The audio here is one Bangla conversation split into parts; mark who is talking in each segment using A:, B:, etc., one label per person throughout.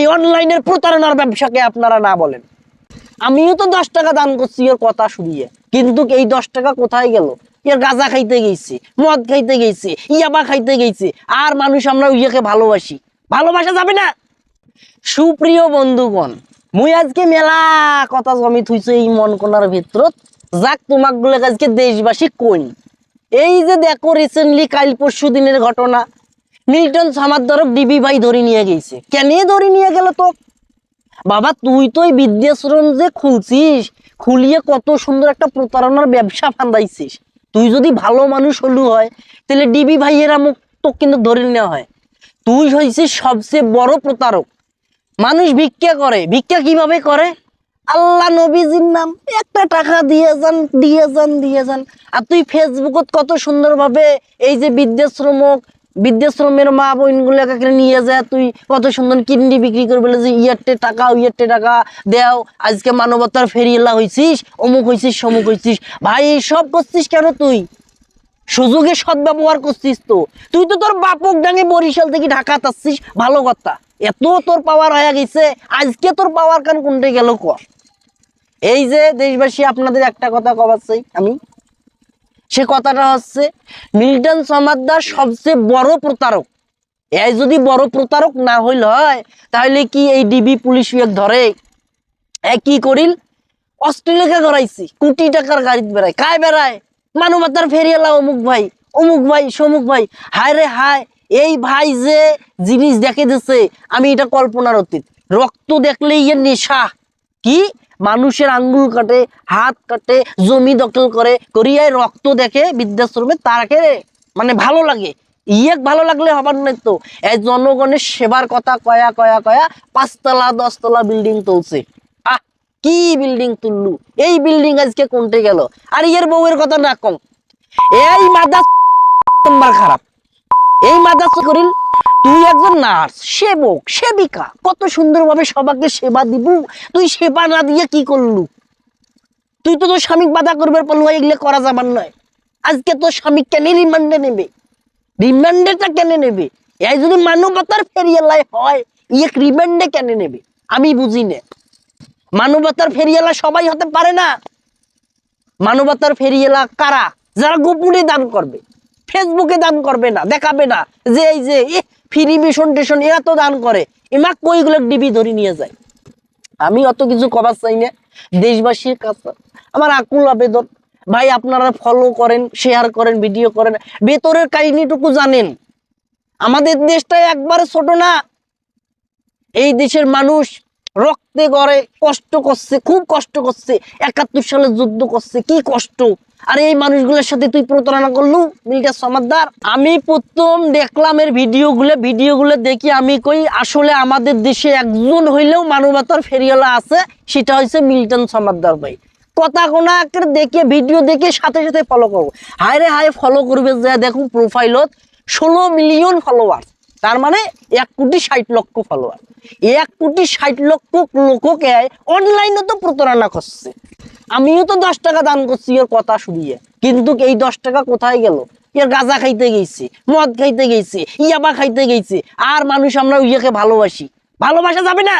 A: এই অনলাইনের প্রতারণার ব্যবসাকে আপনারা না বলেন। আমিও তো দশ টাকা দান করছি এর কথা শুনিয়ে। কিন্তু এই দশ টাকা কোথায় গেল? এর গাঁজা খাইতে গেছি, মদ খাইতে গেছি, ইয়াবা খাইতে গেছি। আর মানুষ আমরা ইয়েকে ভালোবাসি। ভালোবাসা যাবে না? সুপ্রিয় বন্ধুগণ, মুই আজকে মেলা কথা জমি থুইছে এই মন কোনার ভিতরত। যাক তোমাক আজকে দেশবাসী কইন। এই যে দেখো রিসেন্টলি কাল পরশু দিনের ঘটনা। মিল্টন সামার ধরক ডিবি ভাই ধরে নিয়ে গেছে। কেন ধরে নিয়ে গেল তো? বাবা, তুই তো এই বিদ্যাশ্রম যে খুলছিস, খুলিয়ে কত সুন্দর একটা প্রতারণার ব্যবসা ফান্দাইছিস। তুই যদি ভালো মানুষ হলু হয়, তাহলে ডিবি ভাইয়েরা মুখ তো কিন্তু ধরে নেওয়া হয়। তুই হয়েছিস সবচেয়ে বড় প্রতারক। মানুষ ভিক্ষা করে। ভিক্ষা কীভাবে করে? আল্লাহ নবীজির নাম। একটা টাকা দিয়ে যান দিয়ে যান দিয়ে যান। আর তুই ফেসবুকত কত সুন্দরভাবে এই যে বৃদ্ধাশ্রমক বৃদ্ধাশ্রমের মা বোনগুলোকে নিয়ে যায়, তুই কত সুন্দর কিডনি বিক্রি করে বলে যে ইয়ারটে টাকা ইয়ারটে টাকা দেও, আজকে মানবতার ফেরিয়েলা হয়েছিস অমুক হয়েছিস সমুক হয়েছিস ভাই, সব করছিস কেন তুই? সুযোগে সদ্ব্যবহার করছিস তো। তুই তো তোর বাপক ডাঙে বরিশাল থেকে ঢাকা আসছিস ভালো কথা। এত তোর পাওয়ার হয়ে গেছে, আজকে তোর পাওয়ার কান কোনটা গেল কর? এই যে দেশবাসী, আপনাদের একটা কথা কবার চাই আমি। সে কথাটা হচ্ছে, মিল্টন সমাদ্দার সবচেয়ে বড় প্রতারক। এই যদি বড় প্রতারক না হইল হয়, তাহলে কি এই ডিবি পুলিশ ধরে? এ কি করিল? অস্ট্রেলিয়াকে গড়াইছি, কোটি টাকার গাড়িতে বেড়ায়। কায় বেড়ায়? মানবতার ফেরিয়ালা অমুক ভাই অমুক ভাই, সমুক ভাই। হায় রে হায়, এই ভাই যে জিনিস দেখে দিছে, আমি এটা কল্পনার অতীত। রক্ত দেখলে ইয়ে নেশা। কি? মানুষের আঙ্গুল কাটে, হাত কাটে, জমি দখল করে করিয়ায় রক্ত দেখে বৃদ্ধাশ্রমে তাকে মানে ভালো লাগে। ইয়ে ভালো লাগলে হবার নাই তো। এই জনগণের সেবার কথা কয়া কয়া কয়া পাঁচতলা, দশতলা বিল্ডিং তুলছে। আহ, কি বিল্ডিং তুললু? এই বিল্ডিং আজকে কোনটে গেল? আর ইয়ের বউয়ের কথা না কম এই মাদা খারাপ। এই মাদা করিল তুই একজন নার্স, সেবক, সেবিকা। কত সুন্দরভাবে সবাইকে সেবা দিব। তুই সেবা না দিয়ে কি করলু? তুই তো তোর স্বামী বাধা করবার পারলু এগুলো করা যাবার নয়। আজকে তোর স্বামী কেন রিমান্ডে নেবে? রিমান্ডেটা কেন নেবে? এই যদি মানবতার ফেরিয়ালায় হয় ইয়ে রিমান্ডে কেন নেবে? আমি বুঝি না। মানবতার ফেরিয়ালা সবাই হতে পারে না? মানবতার ফেরিয়ালা কারা? যারা গোপনে দান করবে। ফেসবুকে দান করবে না, দেখাবে না যে এই যে ফ্রি মিশন টেশন এরা তো দান করে। এমা কইগুলো ডিবি ধরে নিয়ে যায়। আমি অত কিছু কবার চাই না, দেশবাসীর কাছে। আমার আকুল আবেদন, ভাই আপনারা ফলো করেন শেয়ার করেন ভিডিও করেন। ভেতরের কাহিনীটুকু জানেন। আমাদের দেশটা একবারে ছোট না। এই দেশের মানুষ রক্তে গড়ে কষ্ট করছে, খুব কষ্ট করছে। একাত্তর সালে যুদ্ধ করছে, কি কষ্ট? আর এই মানুষগুলোর সাথে তুই প্রতারণা করলু? মিলটা সমাদদার, আমি প্রথম দেখলাম এর ভিডিওগুলো। ভিডিওগুলো দেখি আমি কই, আসলে আমাদের দেশে একজন হইলেও মানবতার ফেরিওয়ালা আছে, সেটা হচ্ছে মিল্টন সমাদদার ভাই। কথা কোনা একটা দেখে, ভিডিও দেখে সাথে সাথে ফলো করব। হায় রে হায় ফলো করবে যা দেখুন প্রোফাইলত ষোলো মিলিয়ন ফলোয়ার তার মানে এক কোটি ষাট লক্ষ ফলোয়ার এক কোটি ষাট লক্ষ লোককে অনলাইনে তো প্রতারণা করছে। আমিও তো দশ টাকা দান করছি এর কথা শুনিয়ে। কিন্তু এই দশ টাকা কোথায় গেল? এর গাঁজা খাইতে গেছি, মদ খাইতে গেছি, ইয়াবা খাইতে গেছি। আর মানুষ আমরা ইয়েকে ভালোবাসি। ভালোবাসা যাবে না।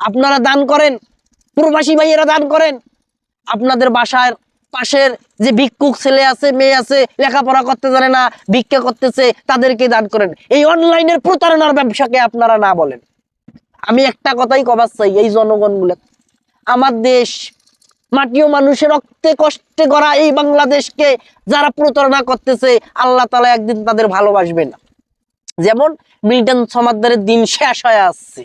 A: আপনারা দান করেন, প্রবাসী ভাইয়েরা দান করেন। আপনাদের বাসার পাশের যে ভিক্ষুক ছেলে আছে, মেয়ে আছে, লেখাপড়া করতে জানে না, ভিক্ষা করতেছে, তাদেরকে দান করেন। এই অনলাইনের প্রতারণার ব্যবসাকে আপনারা না বলেন। আমি একটা কথাই কবার চাই এই জনগণগুলো আমার দেশ মাটিও মানুষের রক্তে, কষ্টে করা এই বাংলাদেশকে যারা প্রতারণা করতেছে, আল্লাহ তালা একদিন তাদের ভালোবাসবে না যেমন মিল্টন সমাদারের দিন শেষ হয়ে আসছে।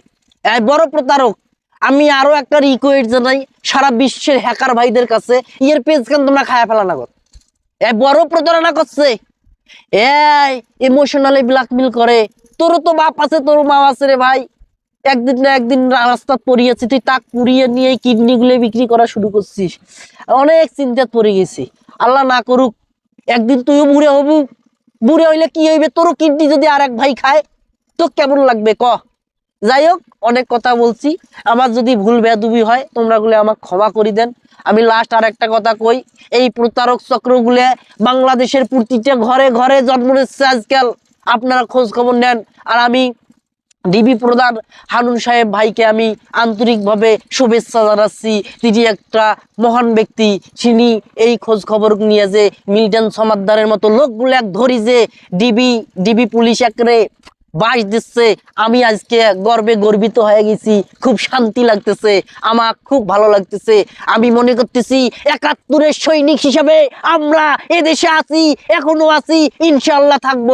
A: বড় প্রতারক, আমি আরও একটা রিকোয়েস্ট জানাই, সারা বিশ্বের হ্যাকার ভাইদের কাছে, ইয়ের পেজ কেন তোমরা খায়া ফেলা না বড় প্রতারণা করছে। এই ইমোশনালি ব্ল্যাকমেল করে। তোরও তো বাপ আছে তোর মা আছে রে ভাই। একদিন না একদিন রাস্তা পড়িয়েছি, তুই তাক পুড়িয়ে নিয়ে কিডনি গুলো বিক্রি করা শুরু করছিস। অনেক চিন্তাত পড়ে গেছি। আল্লাহ না করুক, একদিন তুইও বুড়ে হবু। বুড়ে হইলে কি হইবে? তোরও কিডনি যদি আর এক ভাই খায় তো কেমন লাগবে? ক। যাই হোক, অনেক কথা বলছি। আমার যদি ভুল বেদুবি হয়, তোমরা গুলো আমাকে ক্ষমা করে দেন। আমি লাস্ট আর একটা কথা কই। এই প্রতারক চক্রগুলো বাংলাদেশের প্রতিটা ঘরে ঘরে জন্ম নিচ্ছে আজকাল। আপনারা খোঁজ খবর নেন। আর আমি ডিবি প্রধান হারুন সাহেব ভাইকে আমি আন্তরিকভাবে শুভেচ্ছা জানাচ্ছি। তিনি একটা মহান ব্যক্তি। তিনি এই খোঁজ খবর নিয়ে যে মিল্টন সমাদ্দারের মতো লোকগুলো এক ধরি যে ডিবি ডিবি পুলিশ একরে বাস দিচ্ছে। আমি আজকে গর্বে গর্বিত হয়ে গেছি। খুব শান্তি লাগতেছে। আমার খুব ভালো লাগতেছে। আমি মনে করতেছি একাত্তরের সৈনিক হিসাবে আমরা এদেশে আছি, এখনও আছি ইনশাল্লাহ থাকব।